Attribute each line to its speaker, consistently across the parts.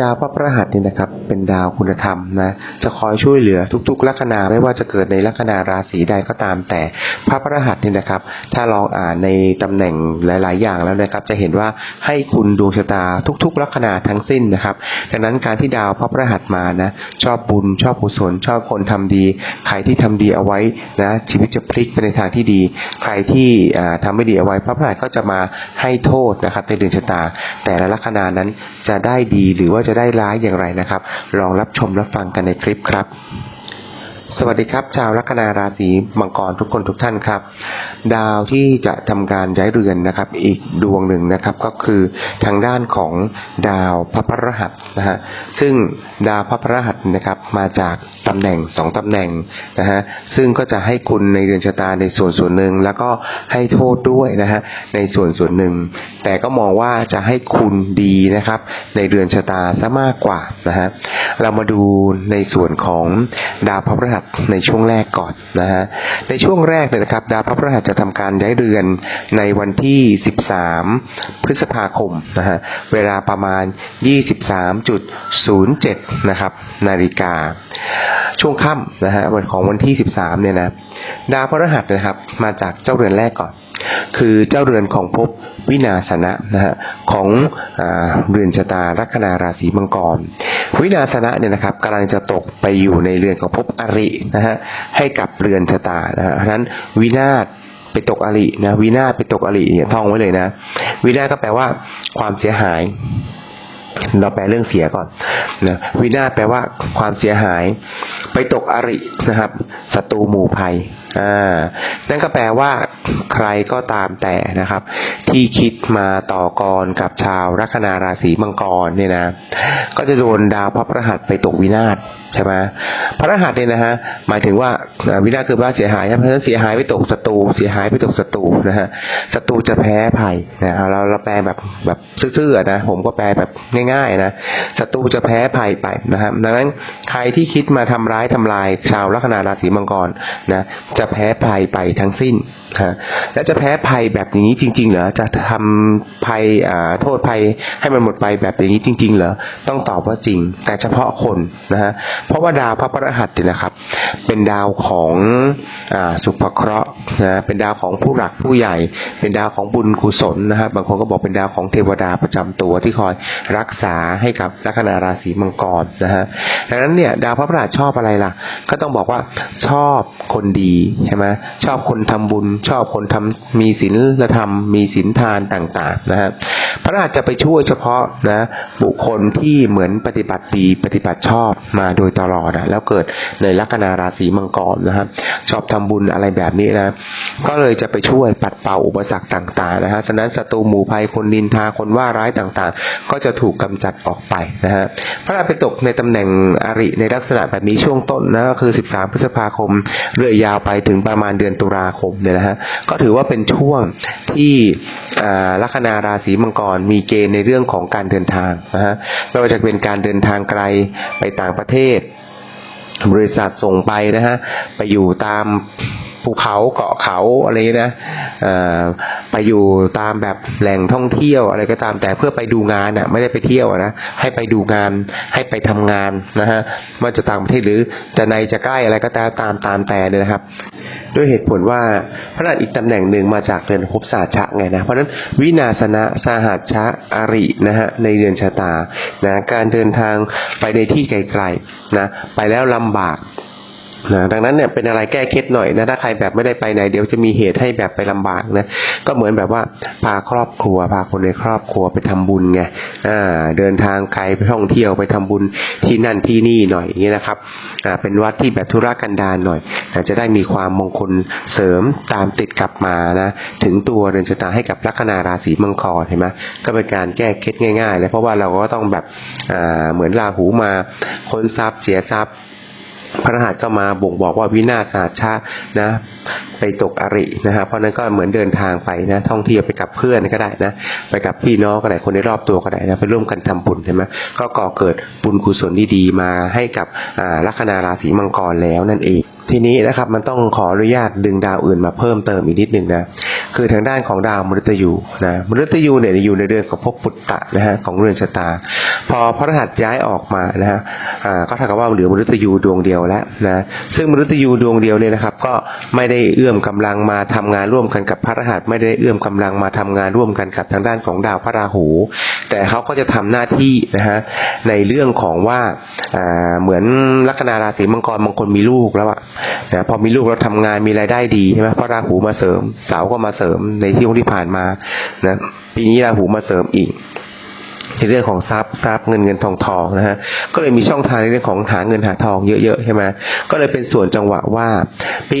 Speaker 1: ดาวพระพฤหัสนี่นะครับเป็นดาวคุณธรรมนะจะคอยช่วยเหลือทุกๆลัคนาไม่ว่าจะเกิดในลัคนาราศีใดก็ตาม แต่พระพฤหัสนี่นะครับ ถ้าลองอ่านในตำแหน่งหลาย ๆ อย่างแล้วนะครับ จะเห็นว่าให้คุณดวงชะตาทุก ๆ ลัคนาทั้งสิ้นนะครับดังนั้นการที่ดาวพระพฤหัสมานะชอบบุญชอบกุศลชอบคนทำดี ใครที่ทำดีเอาไว้นะชีวิตจะพลิกไปในทางที่ดี ใครที่อ่าทำไม่ดีเอาไว้ พระพฤหัสก็จะมาให้โทษนะครับในเดือนชะตา แต่ละลัคนานั้นจะได้ดีหรือว่าจะได้ร้ายอย่างไรนะครับ ลองรับชมรับฟังกันในคลิปครับ สวัสดีครับ ชาวลัคนาราศีมังกรทุกคนทุกท่านครับ ดาวที่จะทำการย้ายเรือนนะครับ อีกดวงหนึ่งนะครับก็คือทางด้านของดาวพระพฤหัสนะฮะซึ่งดาวพระพฤหัสนะครับมาจากตำแหน่งสองตำแหน่งนะฮะซึ่งก็จะให้คุณในเรือนชะตาในส่วนส่วนหนึ่งแล้วก็ให้โทษด้วยนะฮะในส่วนส่วนหนึ่ง แต่ก็มองว่าจะให้คุณดีนะครับ ในเรือนชะตาซะมากกว่านะฮะเรามาดูในส่วนของดาวพระพฤหัสในช่วงแรกก่อนนะฮะในช่วงแรกเนี่ยนะครับ ดาวพระพฤหัสจะทำการย้ายเรือนในวันที่ 13 พฤษภาคมนะฮะเวลาประมาณ 23.07นะครับนาฬิกา ช่วงค่ำนะฮะวันของวันที่ 13เนี่ยนะดาวพฤหัสนะครับมาจากเจ้าเรือนแรกก่อน คือเจ้าเรือนของภพวินาสนะนะฮะของอเรือนชะตาลัคนาราศีมังกร วินาสนะเนี่ยนะครับกำลังจะตกไปอยู่ในเรือนของภพอรินะฮะให้กับเรือนชะตานะฮะเพราะฉะนั้นวินาศไปตกอรินะวินาศไปตกอริเนี่ยท่องไว้เลยนะ วินาศก็แปลว่าความเสียหาย เราแปลเรื่องเสียก่อนนะวินาศแปลว่าความเสียหาย ไปตกอรินะครับศัตรูหมู่ภัยอ่านั่นก็แปลว่า ใครก็ตามแต่นะครับ ที่คิดมาต่อกรกับชาวลัคนาราศีมังกรเนี่ยนะ ก็จะโดนดาวพระพฤหัสไปตกวินาศ ใช่ไหมพระรหัสเนี่ยนะฮะหมายถึงว่าวินาศคือว่าเสียหายเพราะฉะนั้นเสียหายไปตกศัตรูเสียหายไปตกศัตรูนะฮะศัตรูจะแพ้ภัยนะเอาเราเราแปลแบบแบบซื่อๆนะผมก็แปลแบบง่ายๆนะศัตรูจะแพ้ภัยไปนะครับดังนั้นใครที่คิดมาทำร้ายทำลายชาวลัคนาราศีมังกรนะจะแพ้ภัยไปทั้งสิ้นนะและจะแพ้ภัยแบบนี้จริง ๆ เหรอจะทำภัยอ่าโทษภัยให้มันหมดไปแบบอย่างนี้จริง ๆ เหรอต้องตอบว่าจริง แต่เฉพาะคนนะฮะเพราะว่าดาวพระพฤหัสเนี่ยนะครับ เป็นดาวของอสุภเคราะห์นะเป็นดาวของผู้หลักผู้ใหญ่ เป็นดาวของบุญกุศลนะครับ บางคนก็บอกเป็นดาวของเทวดาประจำตัวที่คอยรักษาให้กับลัคนาราศีมังกรนะฮะดังนั้นเนี่ยดาวพระพฤหัสชอบอะไรล่ะ ก็ต้องบอกว่าชอบคนดีใช่ไหมชอบคนทำบุญ ชอบคนทำมีศีลธรรม มีศีลทานต่าง ๆ นะฮะพระราชจะไปช่วยเฉพาะนะบุคคลที่เหมือนปฏิบัติดีปฏิบัติชอบมาโดยตลอดนะแล้วเกิดในลัคนาราศีมังกรนะครับ ชอบทำบุญอะไรแบบนี้นะ ก็เลยจะไปช่วยปัดเป่าอุปสรรคต่างๆนะฮะฉะนั้นศัตรูหมู่ภัยคนนินทาคนว่าร้ายต่างๆ ก็จะถูกกำจัดออกไปนะฮะพระราไปตกในตำแหน่งอริในลักษณะแบบนี้ช่วงต้นนะก็คือ 13 พฤษภาคม เรื่อยยาวไปถึงประมาณเดือนตุลาคมเนี่ยนะฮะก็ถือว่าเป็นช่วงที่ลัคนาราศีมังกรมีเกณฑ์ในเรื่องของการเดินทางนะฮะไม่ว่าจะเป็นการเดินทางไกลไปต่างประเทศบริษัทส่งไปนะฮะ ไปอยู่ตาม ภูเขาเกาะเขาอะไรนะไปอยู่ตามแบบแหล่งท่องเที่ยวอะไรก็ตามแต่เพื่อไปดูงานอะไม่ได้ไปเที่ยวนะให้ไปดูงานให้ไปทำงานนะฮะว่าจะต่างประเทศหรือจะในจะใกล้อะไรก็ตามตามตามแต่เนี่ยนะครับ ด้วยเหตุผลว่าพระราชอีกตำแหน่งหนึ่งมาจากเรือนภพสาชะไงนะเพราะฉะนั้นวินาสนะสหัชชะอรินะฮะในเรือนชะตานะการเดินทางไปในที่ไกลๆนะไปแล้วลำบาก นะดังนั้นเนี่ยเป็นอะไรแก้เคล็ดหน่อยนะถ้าใครแบบไม่ได้ไปไหนเดี๋ยวจะมีเหตุให้แบบไปลำบากนะก็เหมือนแบบว่าพาครอบครัว พาคนในครอบครัวไปทำบุญไงอ่าเดินทางไกลไปท่องเที่ยวไปทำบุญที่นั่นที่นี่หน่อยอย่างนี้นะครับอ่าเป็นวัดที่แบบธุรกันดารหน่อยนะจะได้มีความมงคลเสริมตามติดกลับมานะถึงตัวเรือนชะตาให้กับลัคนาราศีมังกรเห็นไหมก็เป็นการแก้เคล็ดง่ายๆเลยเพราะว่าเราก็ต้องแบบอ่าเหมือนราหูมาค้นทรัพย์เสียทรัพย์ พระรหัสก็มาบ่งบอกว่าวินาศสาชานะไปตกอรินะครับเพราะนั้นก็เหมือนเดินทางไปนะท่องเที่ยวไปกับเพื่อนก็ได้นะไปกับพี่น้องก็ได้คนในรอบตัวก็ได้นะไปร่วมกันทำบุญใช่ไหมก็ก่อเกิดบุญกุศลดีๆมาให้กับลัคนาราศีมังกรแล้วนั่นเองทีนี้นะครับมันต้องขออนุญาตดึงดาวอื่นมาเพิ่มเติมอีกนิดหนึ่งนะ คือทางด้านของดาวมฤตยูนะมฤตยูเนี่ยอยู่ในเรือนของภพปุตตะนะฮะของเรือนชะตา พอพระรหัสย้ายออกมานะฮะอ่าก็เท่ากับว่าเหลือมฤตยูดวงเดียวแล้วนะซึ่งมฤตยูดวงเดียวเนี่ยนะครับ ก็ไม่ได้เอื้อมกำลังมาทำงานร่วมกันกับพระรหัสไม่ได้เอื้อมกำลังมาทำงานร่วมกันกับทางด้านของดาวพระราหู แต่เขาก็จะทำหน้าที่นะฮะในเรื่องของว่าอ่าเหมือนลัคนาราศีมังกรบางคนมีลูกแล้วอะนะพอมีลูกแล้วทำงานมีรายได้ดีใช่ไหมพระราหูมาเสริมเสาร์ก็มาเสริมในที่ที่ผ่านมานะปีนี้ราหูมาเสริมอีก ในเรื่องของทรัพย์ทรัพย์เงินเงินทองทองนะฮะก็เลยมีช่องทางในเรื่องของหาเงินหาทองเยอะๆใช่ไหมก็เลยเป็นส่วนจังหวะว่า ปี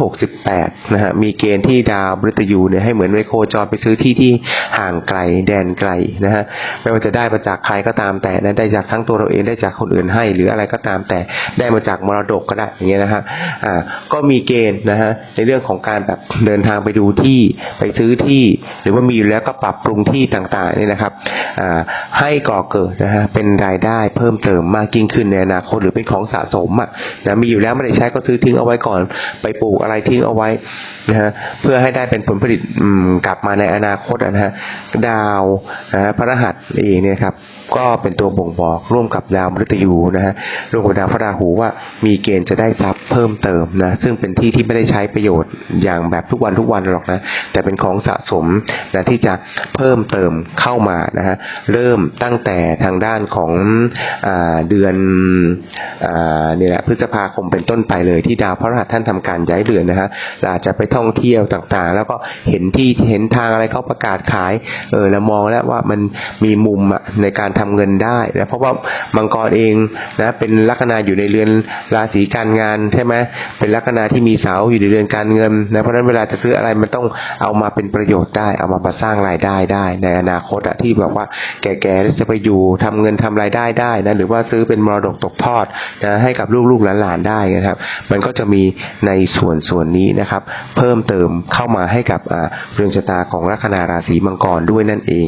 Speaker 1: 2568นะฮะมีเกณฑ์ที่ดาวมฤตยูเนี่ยให้เหมือนไวโครจรไปซื้อที่ที่ห่างไกลแดนไกลนะฮะไม่ว่าจะได้มาจากใครก็ตามแต่นะได้จากทั้งตัวเราเองได้จากคนอื่นให้ หรืออะไรก็ตามแต่ได้มาจากมรดกก็ได้อย่างเงี้ยนะฮะอ่าก็มีเกณฑ์นะฮะในเรื่องของการแบบเดินทางไปดูที่ไปซื้อที่ หรือว่ามีอยู่แล้วก็ปรับปรุงที่ต่างๆเนี่ยนะครับให้ก่อเกิดนะฮะเป็นรายได้เพิ่มเติมมากยิ่งขึ้นในอนาคตหรือเป็นของสะสมอะนะมีอยู่แล้วไม่ได้ใช้ก็ซื้อทิ้งเอาไว้ก่อน ไปปลูกอะไรทิ้งเอาไว้นะฮะเพื่อให้ได้เป็นผลผลิตกลับมาในอนาคตนะฮะดาวนะฮะพระรหัสเองเนี่ยครับ ก็เป็นตัวบ่งบอกร่วมกับดาวมฤตยูนะฮะร่วมกับดาวพระราหูว่ามีเกณฑ์จะได้ทรัพย์เพิ่มเติมนะซึ่งเป็นที่ที่ไม่ได้ใช้ประโยชน์อย่างแบบทุกวันทุกวันหรอกนะแต่เป็นของสะสมนะที่จะเพิ่มเติมเข้ามานะฮะเริ่มตั้งแต่ทางด้านของอเดือนอนี่แหละพฤษภาคมเป็นต้นไปเลยที่ดาวพระรหัสท่านทำการย้ายเรือนนะฮะอาจจะไปท่องเที่ยวต่างๆ แล้วก็เห็นที่เห็นทางอะไรเขาประกาศขายเออแล้วมองแล้วว่ามันมีมุมในการททำเงินได้นะเพราะว่ามังกรเองนะเป็นลัคนาอยู่ในเรือนราศีการงานใช่ไหมเป็นลัคนาที่มีเสาอยู่ในเรือนการเงินนะเพราะฉะนั้นเวลาจะซื้ออะไรมันต้องเอามาเป็นประโยชน์ได้ เอามาประสร้างรายได้ได้ ในอนาคตอะที่แบบว่าแก่ๆแล้วจะไปอยู่ทำเงินทำรายได้ได้นะหรือว่าซื้อเป็นมรดกตกทอดนะให้กับลูกๆหลานๆได้นะครับ มันก็จะมีในส่วนส่วนนี้นะครับ เพิ่มเติมเข้ามาให้กับเรือนชะตาของลัคนาราศีมังกรด้วยนั่นเอง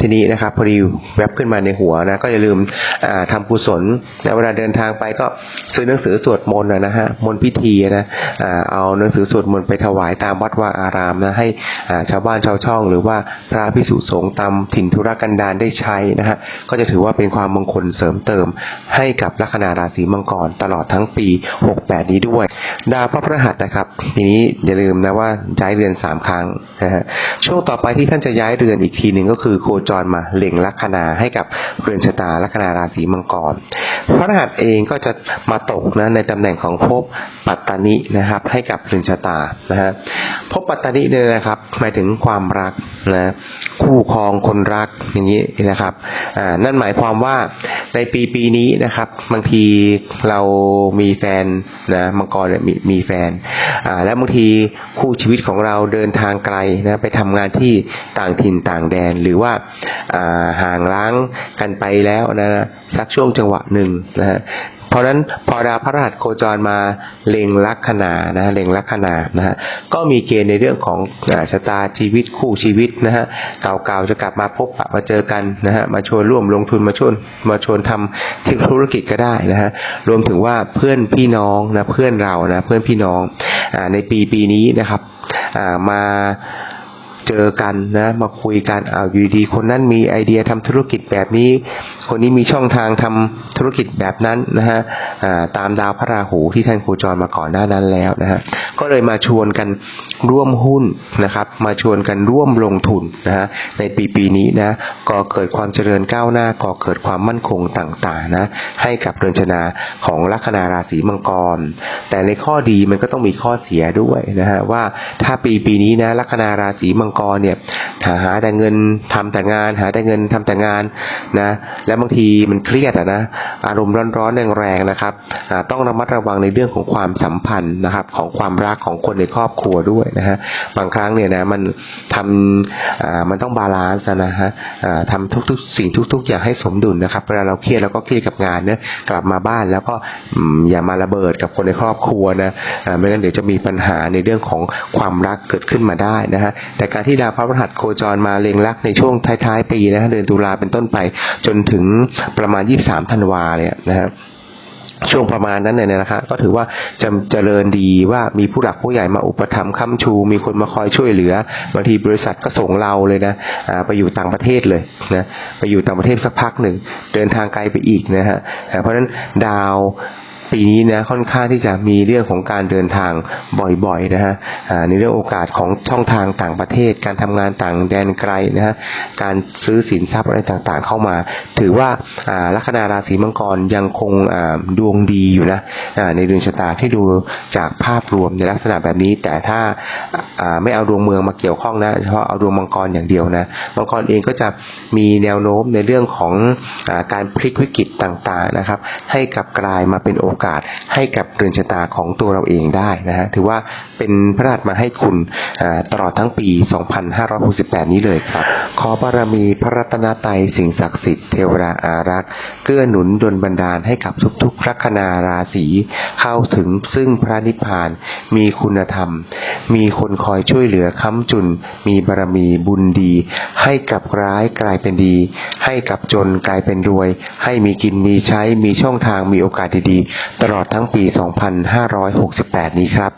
Speaker 1: ทีนี้นะครับพอดีแวบขึ้นมาในหัวนะก็อย่าลืมอ่าทำกุศลนะเวลาเดินทางไปก็ซื้อหนังสือสวดมนต์นะฮะมนต์พิธีนะอเอาหนังสือสวดมนต์ไปถวายตามวัดวาอารามนะให้ชาวบ้านชาวช่อง หรือว่าพระพิสุสงฆ์ตามถิ่นธุรกันดารได้ใช้นะฮะก็จะถือว่าเป็นความมงคลเสริมเติม ให้กับลัคนาราศีมังกรตลอดทั้งปี 68 นี้ด้วย ดาวพระพฤหัสนะครับ ทีนี้อย่าลืมนะว่าย้ายเรือนสามครั้งนะฮะช่วงต่อไปที่ท่านจะย้ายเรือนอีกทีหนึ่งก็คือโคจรมาเล็งลัคนาให้กับเรือนชะตาลัคนาราศีมังกร พระรหัสเองก็จะมาตกนะในตำแหน่งของภพปัตตานินะครับ ให้กับเรือนชะตานะฮะภพปัตตานิเนี่ยนะครับหมายถึงความรักนะคู่ครองคนรักอย่างนี้นะครับอ่านั่นหมายความว่าในปีปีนี้นะครับบางทีเรามีแฟนนะมังกรเนี่ยมีมีแฟนอ่าแล้วบางทีคู่ชีวิตของเราเดินทางไกลนะไปทำงานที่ต่างถิ่นต่างแดนหรือว่าอ่าห่างล้างกันไปแล้วนะสักช่วงจังหวะหนึ่งนะฮะเพราะนั้นพอดาวพระรหัสโคจรมาเล็งลัคนานะเล็งลัคนานะฮะก็มีเกณฑ์ในเรื่องของชะตาชีวิตคู่ชีวิตนะฮะเก่าๆจะกลับมาพบปะมาเจอกันนะฮะมาชวนร่วมลงทุนมาชวนมาชวนทำธุรกิจก็ได้นะฮะรวมถึงว่าเพื่อนพี่น้องนะเพื่อนเรานะเพื่อนพี่น้องอในปีปีนี้นะครับมา เจอกันนะมาคุยกันเอาอยู่ดีๆคนนั้นมีไอเดียทำธุรกิจแบบนี้ คนนี้มีช่องทางทำธุรกิจแบบนั้นนะฮะตามดาวพระราหูที่ท่านโคจรมาก่อนหน้านั้นแล้วนะฮะก็เลยมาชวนกันร่วมหุ้นนะครับมาชวนกันร่วมลงทุนนะฮะในปีปีนี้นะก็เกิดความเจริญก้าวหน้าก่อเกิดความมั่นคงต่างๆนะให้กับเรือนชนาของลัคนาราศีมังกร แต่ในข้อดีมันก็ต้องมีข้อเสียด้วยนะฮะว่าถ้าปีปีนี้นะลัคนาราศีมังกรเนี่ยหาหาแต่เงินทำแต่งาน หาแต่เงินทำแต่งานนะแล้วบางทีมันเครียดอะนะอารมณ์ร้อนๆแรงๆนะครับต้องระมัดระวังในเรื่องของความสัมพันธ์นะครับของความรักของคนในครอบครัวด้วยนะฮะบางครั้งเนี่ยนะมันทำมันต้องบาลานซ์นะฮะทำทุกๆ สิ่งทุก ๆ อย่างให้สมดุลนะครับเวลาเราเครียดเราก็เครียดกับงานเนะกลับมาบ้านแล้วก็อย่ามาระเบิดกับคนในครอบครัวนะไม่งั้นเดี๋ยวจะมีปัญหาในเรื่องของความรักเกิดขึ้นมาได้นะฮะแต่การที่ดาวพระพฤหัสโคจรมาเล็งรักในช่วงท้ายๆปีนะฮะเดือนตุลาเป็นต้นไปจนถึงประมาณ 23ธันวาเนี่ยนะฮะช่วงประมาณนั้นเนี่ยนะครับก็ถือว่าจะเจริญดีว่ามีผู้หลักผู้ใหญ่มาอุปถัมภ์ค้ำชู มีคนมาคอยช่วยเหลือบางทีบริษัทก็ส่งเราเลยนะไปอยู่ต่างประเทศเลยนะไปอยู่ต่างประเทศสักพักหนึ่งเดินทางไกลไปอีกนะฮะเพราะฉะนั้นดาว ปีนี้นะค่อนข้างที่จะมีเรื่องของการเดินทางบ่อยๆนะฮะในเรื่องโอกาสของช่องทางต่างประเทศ การทำงานต่างแดนไกลนะฮะการซื้อสินทรัพย์อะไรต่างๆ เข้ามา ถือว่าลัคนาราศีมังกรยังคงดวงดีอยู่นะในเดือนชะตาที่ดูจากภาพรวมในลักษณะแบบนี้ แต่ถ้าไม่เอาดวงเมืองมาเกี่ยวข้องนะเฉพาะเอาดวงมังกรอย่างเดียวนะมังกรเองก็จะมีแนวโน้มในเรื่องของอการพลิกวิกฤตต่างๆนะครับ ให้กลับกลายมาเป็นโอกาสให้กับเรือนชะตาของตัวเราเองได้นะฮะถือว่าเป็นพระราชมาให้คุณตลอดทั้งปี 2568 นี้เลยครับ ขอบารมีพระรัตนตรัยสิ่งศักดิ์สิทธิ์เทวดาอารักษ์เกื้อหนุนดลบันดาลให้กับทุกๆลัคนาราศีเข้าถึงซึ่งพระนิพพานมีคุณธรรม มีคนคอยช่วยเหลือค้ำจุน มีบารมีบุญดี ให้กับร้ายกลายเป็นดี ให้กับจนกลายเป็นรวย ให้มีกินมีใช้มีช่องทางมีโอกาสดีๆตลอดทั้งปี 2568 นี้ครับ